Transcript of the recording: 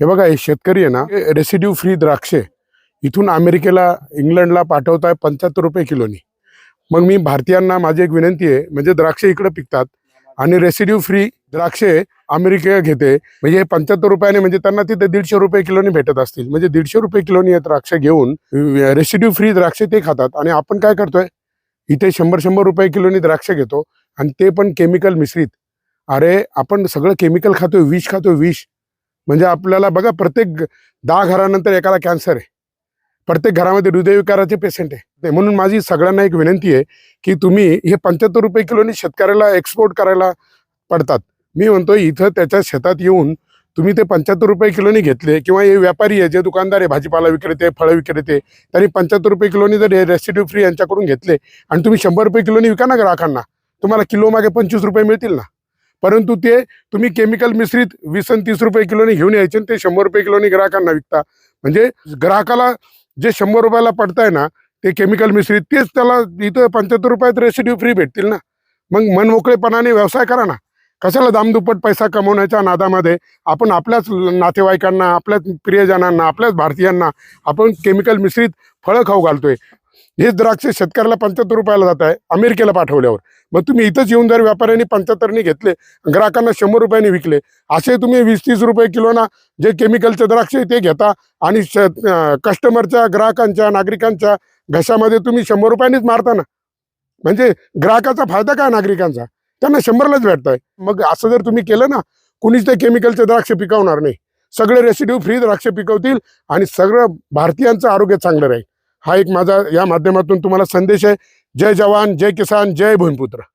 हे बघा हे शेतकरी आहे ना रेसिड्यू फ्री द्राक्षे इथून अमेरिकेला इंग्लंडला पाठवताय पंच्याहत्तर रुपये किलोनी. मग मी भारतीयांना माझी एक विनंती आहे म्हणजे द्राक्षे इकडे पिकतात आणि रेसिड्यू फ्री द्राक्षे अमेरिके घेते. म्हणजे हे पंच्याहत्तर रुपयाने म्हणजे त्यांना तिथे दीडशे रुपये किलोनी भेटत असतील. म्हणजे दीडशे रुपये किलोनी हे द्राक्ष घेऊन रेसिड्यू फ्री द्राक्षे ते खातात. आणि आपण काय करतोय इथे शंभर शंभर रुपये किलोनी द्राक्ष घेतो आणि ते पण केमिकल मिश्रित. अरे आपण सगळं केमिकल खातोय विष खातोय विष. म्हणजे आपल्याला बघा प्रत्येक दहा घरानंतर एकाला कॅन्सर आहे. प्रत्येक घरामध्ये हृदयविकाराचे पेशंट आहे. ते म्हणून माझी सगळ्यांना एक विनंती आहे की तुम्ही हे पंच्याहत्तर रुपये किलोनी शेतकऱ्याला एक्सपोर्ट करायला पडतात. मी म्हणतो इथं त्याच्या शेतात येऊन तुम्ही ते पंच्याहत्तर रुपये किलोनी घेतले किंवा हे व्यापारी आहे जे दुकानदार आहे भाजीपाला विक्रेते फळं विक्रेते त्यांनी पंच्याहत्तर रुपये किलोनी जर हे रेसिड्यू फ्री यांच्याकडून घेतले आणि तुम्ही शंभर रुपये किलोनी विका ना ग्राहकांना तुम्हाला किलो मागे पंचवीस रुपये मिळतील ना? परंतु ते तुम्ही केमिकल मिश्रित वीस आणि तीस रुपये किलोनी घेऊन यायचे आणि ते शंभर रुपये किलोनी ग्राहकांना विकता. म्हणजे ग्राहकाला जे शंभर रुपयाला पडताय ना ते केमिकल मिश्रित तेच त्याला इथं पंच्याहत्तर रुपयात रेसिड्यू फ्री भेटतील ना. मग मनमोकळेपणाने व्यवसाय करा ना. कशाला दामदुप्पट पैसा कमवण्याच्या नादामध्ये आपण आपल्याच नातेवाईकांना आपल्याच प्रियजनांना आपल्याच भारतीयांना आपण केमिकल मिश्रित फळं खाऊ घालतोय. हे द्राक्ष शेतकऱ्याला पंच्याहत्तर रुपयाला जात आहे अमेरिकेला पाठवल्यावर. मग तुम्ही इथंच येऊन जर व्यापाऱ्यांनी पंच्याहत्तरने घेतले ग्राहकांना शंभर रुपयांनी विकले असे तुम्ही वीस तीस रुपये किलोना जे केमिकलचे द्राक्ष आहे ते घेता आणि कस्टमरच्या ग्राहकांच्या नागरिकांच्या घशामध्ये तुम्ही शंभर रुपयांनीच मारता ना. म्हणजे ग्राहकाचा फायदा काय नागरिकांचा? त्यांना शंभरलाच भेटताय. मग असं जर तुम्ही केलं ना कुणीच ते केमिकलचे द्राक्ष पिकवणार नाही. सगळे रेसिड्यू फ्री द्राक्ष पिकवतील आणि सगळं भारतीयांचं आरोग्य चांगलं राहील. हा एक माझा या माध्यमातून तुम्हाला संदेश आहे. जय जवान जय किसान जय भूमिपुत्र.